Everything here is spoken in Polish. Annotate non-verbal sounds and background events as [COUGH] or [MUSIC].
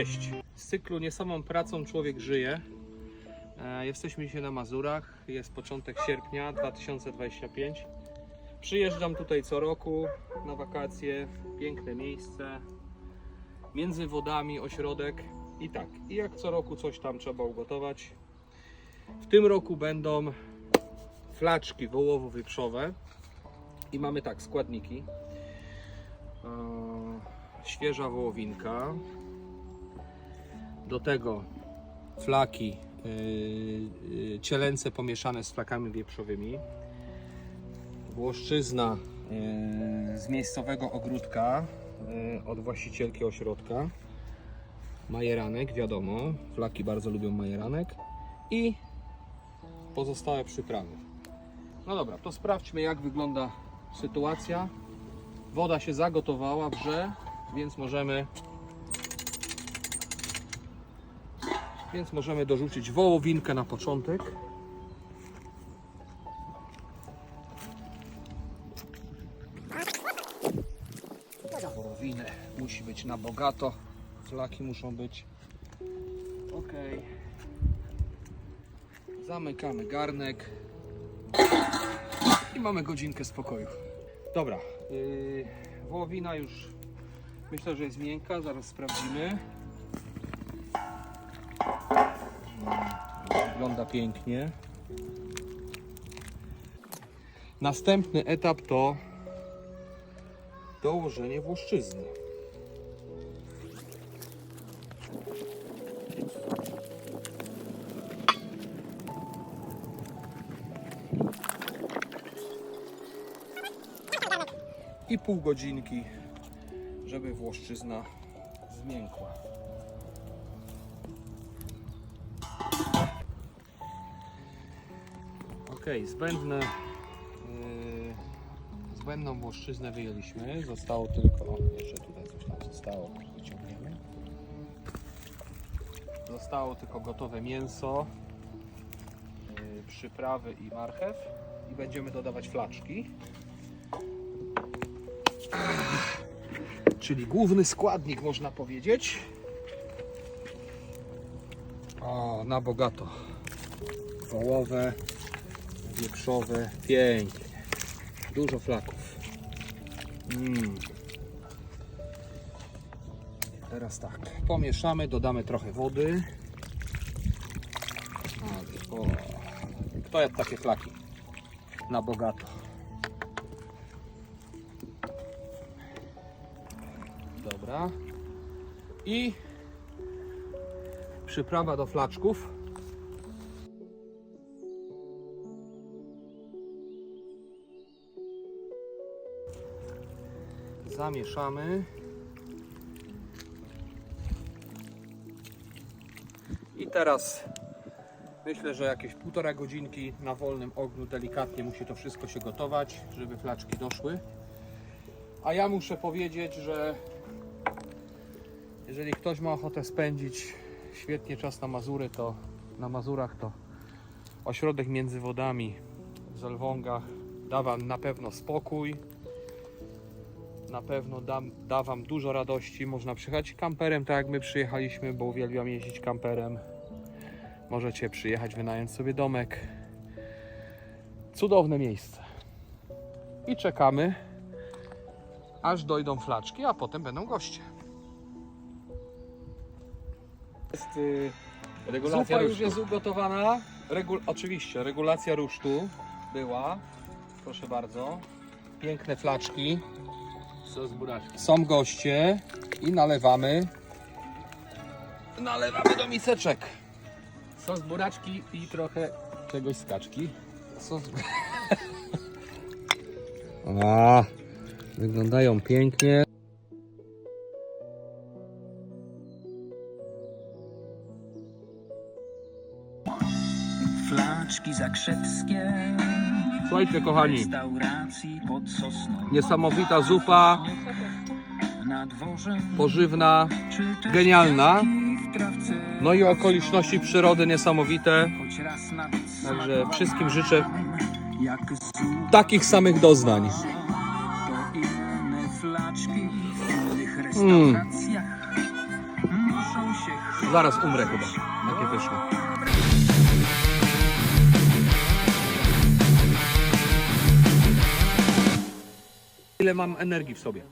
Cześć! Z cyklu Nie samą pracą człowiek żyje. E, Jesteśmy dzisiaj na Mazurach. Jest początek sierpnia 2025. Przyjeżdżam tutaj co roku na wakacje. Piękne miejsce. Między wodami ośrodek. I tak, i jak co roku coś tam trzeba ugotować. W tym roku będą flaczki wołowo-wieprzowe. I mamy tak, składniki. E, Świeża wołowinka, do tego flaki yy, yy, cielęce pomieszane z flakami wieprzowymi. Włoszczyzna yy, z miejscowego ogródka od właścicielki ośrodka. Majeranek, wiadomo, flaki bardzo lubią majeranek i pozostałe przyprawy. No dobra, to sprawdźmy jak wygląda sytuacja. Woda się zagotowała, wrze, więc możemy Więc możemy dorzucić wołowinkę na początek. Wołowinę musi być na bogato. Flaki muszą być. Ok. Zamykamy garnek. I mamy godzinkę spokoju. Dobra. Yy, wołowina już myślę, że jest miękka. Zaraz sprawdzimy. Wygląda pięknie. Następny etap to dołożenie włoszczyzny. I pół godzinki, żeby włoszczyzna zmiękła. Ok, zbędne, yy, zbędną włoszczyznę wyjęliśmy. Zostało tylko, jeszcze tutaj coś tam zostało, wyciągniemy. Zostało tylko gotowe mięso, yy, przyprawy i marchew. I będziemy dodawać flaczki. Czyli główny składnik, można powiedzieć. O, na bogato. Wołowe, wieprzowe, pięknie. Dużo flaków. Mm. Teraz tak, pomieszamy, dodamy trochę wody. Kto jadł takie flaki? Na bogato. Dobra. I przyprawa do flaczków. Zamieszamy. I teraz myślę, że jakieś półtora godzinki na wolnym ogniu delikatnie musi to wszystko się gotować, żeby flaczki doszły. A ja muszę powiedzieć, że jeżeli ktoś ma ochotę spędzić świetnie czas na Mazury, to na Mazurach to ośrodek między wodami w Zelwągach da Wam na pewno spokój, na pewno da, da Wam dużo radości. Można przyjechać kamperem, tak jak my przyjechaliśmy, bo uwielbiam jeździć kamperem. Możecie przyjechać, wynająć sobie domek. Cudowne miejsce. I czekamy, aż dojdą flaczki, a potem będą goście. Jest, y, Regulacja zupa już rusztu. jest ugotowana. Regul, oczywiście, regulacja rusztu była. Proszę bardzo. Piękne flaczki. Sos buraczki. Są goście i nalewamy. Nalewamy do miseczek. Sos buraczki i trochę czegoś z kaczki. Sos... [LAUGHS] A, wyglądają pięknie. Flaczki zakrzewskie Słuchajcie kochani, niesamowita zupa, pożywna, genialna. No i okoliczności przyrody niesamowite. Także wszystkim życzę takich samych doznań. Mm. Zaraz umrę chyba. Takie wyszło. Ile mam energii w sobie?